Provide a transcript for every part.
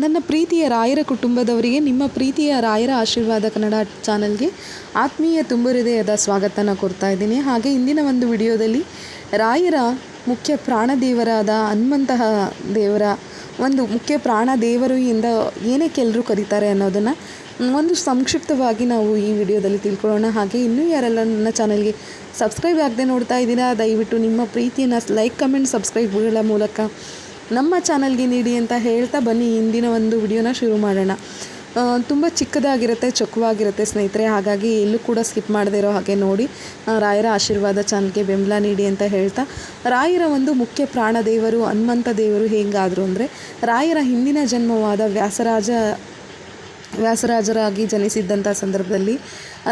ನನ್ನ ಪ್ರೀತಿಯ ರಾಯರ ಕುಟುಂಬದವರಿಗೆ, ನಿಮ್ಮ ಪ್ರೀತಿಯ ರಾಯರ ಆಶೀರ್ವಾದ ಕನ್ನಡ ಚಾನಲ್ಗೆ ಆತ್ಮೀಯ ತುಂಬ ಹೃದಯದ ಸ್ವಾಗತನ ಕೊಡ್ತಾ ಇದ್ದೀನಿ. ಹಾಗೆ ಇಂದಿನ ಒಂದು ವಿಡಿಯೋದಲ್ಲಿ ರಾಯರ ಮುಖ್ಯ ಪ್ರಾಣದೇವರಾದ ಹನುಮಂತಹ ದೇವರ ಒಂದು ಮುಖ್ಯ ಪ್ರಾಣ ದೇವರು ಎಂದ ಏನಕ್ಕೆ ಎಲ್ಲರೂ ಕರೀತಾರೆ ಅನ್ನೋದನ್ನು ಒಂದು ಸಂಕ್ಷಿಪ್ತವಾಗಿ ನಾವು ಈ ವಿಡಿಯೋದಲ್ಲಿ ತಿಳ್ಕೊಳ್ಳೋಣ. ಹಾಗೆ ಇನ್ನೂ ಯಾರೆಲ್ಲ ನನ್ನ ಚಾನಲ್ಗೆ ಸಬ್ಸ್ಕ್ರೈಬ್ ಆಗದೆ ನೋಡ್ತಾ ಇದ್ದೀರಾ, ದಯವಿಟ್ಟು ನಿಮ್ಮ ಪ್ರೀತಿಯನ್ನು ಲೈಕ್, ಕಮೆಂಟ್ ಸಬ್ಸ್ಕ್ರೈಬ್ಗಳ ಮೂಲಕ ನಮ್ಮ ಚಾನಲ್ಗೆ ನೀಡಿ ಅಂತ ಹೇಳ್ತಾ ಬನ್ನಿ, ಇಂದಿನ ಒಂದು ವಿಡಿಯೋನ ಶುರು ಮಾಡೋಣ. ತುಂಬ ಚಿಕ್ಕದಾಗಿರುತ್ತೆ, ಚೊಕ್ಕವಾಗಿರುತ್ತೆ ಸ್ನೇಹಿತರೆ, ಹಾಗಾಗಿ ಎಲ್ಲೂ ಕೂಡ ಸ್ಕಿಪ್ ಮಾಡದೇ ಇರೋ ಹಾಗೆ ನೋಡಿ ರಾಯರ ಆಶೀರ್ವಾದ ಚಾನಲ್ಗೆ ಬೆಂಬಲ ನೀಡಿ ಅಂತ ಹೇಳ್ತಾ. ರಾಯರ ಒಂದು ಮುಖ್ಯ ಪ್ರಾಣ ದೇವರು, ಹನುಮಂತ ದೇವರು ಹೇಗಾದರು ಅಂದರೆ, ರಾಯರ ಹಿಂದಿನ ಜನ್ಮವಾದ ವ್ಯಾಸರಾಜ, ವ್ಯಾಸರಾಜರಾಗಿ ಜನಿಸಿದ್ದಂಥ ಸಂದರ್ಭದಲ್ಲಿ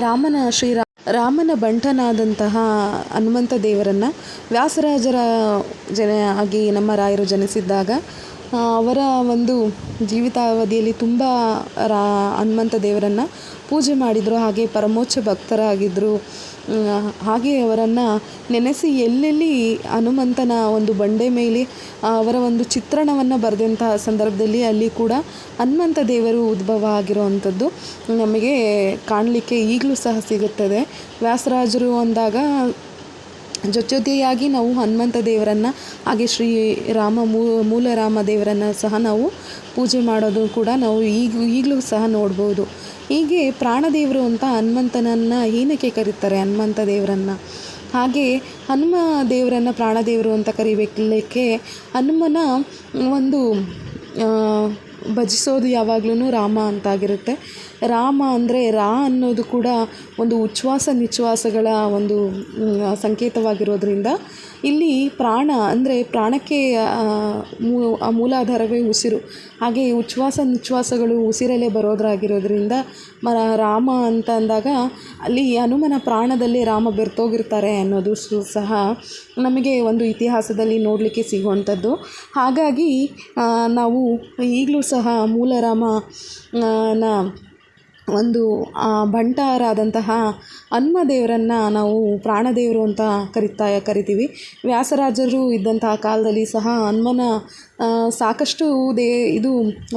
ರಾಮನ ಶ್ರೀರಾ ರಾಮನ ಬಂಟನಾದಂತಹ ಹನುಮಂತ ದೇವರನ್ನು ವ್ಯಾಸರಾಜರ ಜನ ಆಗಿ ನಮ್ಮ ರಾಯರು ಜನಿಸಿದ್ದಾಗ ಅವರ ಒಂದು ಜೀವಿತಾವಧಿಯಲ್ಲಿ ತುಂಬ ರಾ, ಹನುಮಂತ ದೇವರನ್ನು ಪೂಜೆ ಮಾಡಿದರು, ಹಾಗೆ ಪರಮೋಚ್ಚ ಭಕ್ತರಾಗಿದ್ದರು ಹಾಗೆ ಅವರನ್ನು ನೆನೆಸಿ ಎಲ್ಲೆಲ್ಲಿ ಹನುಮಂತನ ಒಂದು ಬಂಡೆ ಮೇಲೆ ಅವರ ಒಂದು ಚಿತ್ರಣವನ್ನು ಬರೆದಂತಹ ಸಂದರ್ಭದಲ್ಲಿ ಅಲ್ಲಿ ಕೂಡ ಹನುಮಂತ ದೇವರು ಉದ್ಭವ ಆಗಿರುವಂಥದ್ದು ನಮಗೆ ಕಾಣಲಿಕ್ಕೆ ಈಗಲೂ ಸಹ ಸಿಗುತ್ತದೆ. ವ್ಯಾಸರಾಜರು ಅಂದಾಗ ಜೊತೆಯಾಗಿ ನಾವು ಹನುಮಂತ ದೇವರನ್ನು, ಹಾಗೆ ಶ್ರೀ ರಾಮ ಮೂಲ ರಾಮ ದೇವರನ್ನು ಸಹ ನಾವು ಪೂಜೆ ಮಾಡೋದು ಕೂಡ ನಾವು ಈಗ, ಈಗಲೂ ಸಹ ನೋಡ್ಬೋದು. ಹೀಗೆ ಪ್ರಾಣದೇವರು ಅಂತ ಹನುಮಂತನನ್ನು ಏನಕ್ಕೆ ಕರೀತಾರೆ ಹನುಮಂತ ದೇವರನ್ನು? ಹಾಗೆ ಹನುಮ ದೇವರನ್ನು ಪ್ರಾಣದೇವರು ಅಂತ ಕರಿಬೇಕಲಿಕ್ಕೆ ಹನುಮನ ಒಂದು ಭಜಿಸೋದು ಯಾವಾಗ್ಲೂ ರಾಮ ಅಂತಾಗಿರುತ್ತೆ. ರಾಮ ಅಂದರೆ ರಾ ಅನ್ನೋದು ಕೂಡ ಒಂದು ಉಚ್ಛ್ವಾಸ ನಿಶ್ವಾಸಗಳ ಒಂದು ಸಂಕೇತವಾಗಿರೋದ್ರಿಂದ ಇಲ್ಲಿ ಪ್ರಾಣ ಅಂದರೆ ಪ್ರಾಣಕ್ಕೆ ಆ, ಮೂ- ಮೂಲಾಧಾರವೇ ಉಸಿರು. ಹಾಗೆ ಉಚ್ಛ್ವಾಸ ನಿಶ್ವಾಸಗಳು ಉಸಿರಲ್ಲೇ ಬರೋದ್ರಾಗಿರೋದ್ರಿಂದ ಮ ರಾಮ ಅಂತ ಅಂದಾಗ ಅಲ್ಲಿ ಹನುಮನ ಪ್ರಾಣದಲ್ಲಿ ರಾಮ ಬೆರ್ತೋಗಿರ್ತಾರೆ ಅನ್ನೋದು ಸಹ ನಮಗೆ ಒಂದು ಇತಿಹಾಸದಲ್ಲಿ ನೋಡಲಿಕ್ಕೆ ಸಿಗುವಂಥದ್ದು. ಹಾಗಾಗಿ ನಾವು ಈಗಲೂ ಸಹ ಮೂಲ ರಾಮ ನ ಒಂದು ಭಂಟಾರಾದಂತಹ ಹನುಮ ದೇವರನ್ನು ನಾವು ಪ್ರಾಣದೇವರು ಅಂತ ಕರಿತಾ ಕರಿತೀವಿ. ವ್ಯಾಸರಾಜರು ಇದ್ದಂತಹ ಕಾಲದಲ್ಲಿ ಸಹ ಹನುಮನ ಸಾಕಷ್ಟು ದೇ ಇದು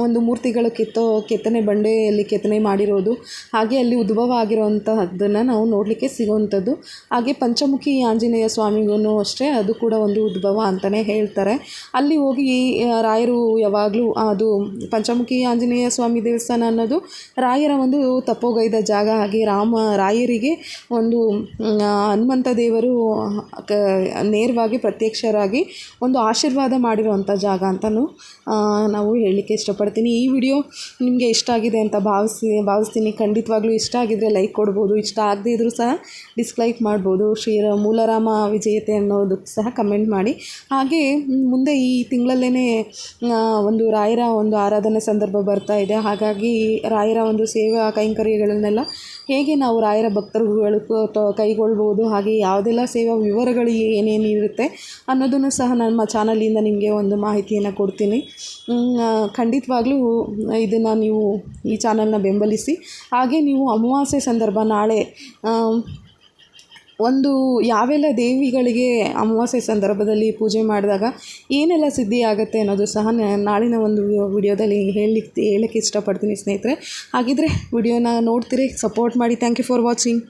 ಒಂದು ಮೂರ್ತಿಗಳು ಕೆತ್ತೋ, ಕೆತ್ತನೆ ಬಂಡೆಯಲ್ಲಿ ಕೆತ್ತನೆ ಮಾಡಿರೋದು. ಹಾಗೆ ಅಲ್ಲಿ ಉದ್ಭವ ಆಗಿರುವಂತಹದ್ದನ್ನು ನಾವು ನೋಡಲಿಕ್ಕೆ ಸಿಗುವಂಥದ್ದು. ಹಾಗೆ ಪಂಚಮುಖಿ ಆಂಜನೇಯ ಸ್ವಾಮಿಗೂ ಅಷ್ಟೇ, ಅದು ಕೂಡ ಒಂದು ಉದ್ಭವ ಅಂತಲೇ ಹೇಳ್ತಾರೆ. ಅಲ್ಲಿ ಹೋಗಿ ರಾಯರು ಯಾವಾಗಲೂ ಅದು ಪಂಚಮುಖಿ ಆಂಜನೇಯ ಸ್ವಾಮಿ ದೇವಸ್ಥಾನ ಅನ್ನೋದು ರಾಯರ ಒಂದು ತಪ್ಪೋಗೈದ ಜಾಗ. ಹಾಗೆ ರಾಮ, ರಾಯರಿಗೆ ಒಂದು ಹನುಮಂತ ದೇವರು ನೇರವಾಗಿ ಪ್ರತ್ಯಕ್ಷರಾಗಿ ಒಂದು ಆಶೀರ್ವಾದ ಮಾಡಿರುವಂಥ ಜಾಗ ಅಂತಲೂ ನಾವು ಹೇಳಲಿಕ್ಕೆ ಇಷ್ಟಪಡ್ತೀನಿ. ಈ ವಿಡಿಯೋ ನಿಮಗೆ ಇಷ್ಟ ಆಗಿದೆ ಅಂತ ಭಾವಿಸಿ, ಭಾವಿಸ್ತೀನಿ. ಖಂಡಿತವಾಗ್ಲೂ ಇಷ್ಟ ಆಗಿದ್ದರೆ ಲೈಕ್ ಕೊಡ್ಬೋದು. ಇಷ್ಟ ಆಗದೇ ಇದ್ದರೂ ಸಹ ಡಿಸ್ಲೈಕ್ ಮಾಡ್ಬೋದು. ಶ್ರೀ ಮೂಲರಾಮ ವಿಜಯತೆ ಅನ್ನೋದಕ್ಕೆ ಸಹ ಕಮೆಂಟ್ ಮಾಡಿ. ಹಾಗೆ, ಮುಂದೆ ಈ ತಿಂಗಳಲ್ಲೇ ಒಂದು ರಾಯರ ಒಂದು ಆರಾಧನೆ ಸಂದರ್ಭ ಬರ್ತಾ ಇದೆ. ಹಾಗಾಗಿ ರಾಯರ ಒಂದು ಸೇವಾ ಕೈಂಕರ್ಯಗಳನ್ನೆಲ್ಲ ಹೇಗೆ ನಾವು ರಾಯರ ಭಕ್ತರುಗಳು ಕೈಗೊಳ್ಬೋದು, ಹಾಗೆ ಯಾವುದೆಲ್ಲ ಸೇವಾ ವಿವರಗಳು ಏನೇನಿರುತ್ತೆ ಅನ್ನೋದನ್ನು ಸಹ ನಮ್ಮ ಚಾನಲಿಂದ ನಿಮಗೆ ಒಂದು ಮಾಹಿತಿಯನ್ನು ಕೊಡ್ತೀನಿ. ಮ್, ಖಂಡಿತವಾಗ್ಲೂ ಇದನ್ನು ನೀವು ಈ ಚಾನಲ್ನ ಬೆಂಬಲಿಸಿ. ಹಾಗೆ ನೀವು ಅಮಾವಾಸ್ಯೆ ಸಂದರ್ಭ ನಾಳೆ ಒಂದು ಯಾವೆಲ್ಲ ದೇವಿಗಳಿಗೆ ಅಮಾವಾಸ್ಯೆ ಸಂದರ್ಭದಲ್ಲಿ ಪೂಜೆ ಮಾಡಿದಾಗ ಏನೆಲ್ಲ ಸಿದ್ಧಿ ಆಗುತ್ತೆ ಅನ್ನೋದು ಸಹ ನಾಳಿನ ಒಂದು ವಿಡಿಯೋದಲ್ಲಿ ಹೇಳಲಿಕ್ಕೆ ಹೇಳಕ್ಕೆ ಇಷ್ಟಪಡ್ತೀನಿ ಸ್ನೇಹಿತರೆ. ಹಾಗಿದ್ರೆ ವಿಡಿಯೋನ ನೋಡ್ತೀರಿ ಸಪೋರ್ಟ್ ಮಾಡಿ. Thank you for watching.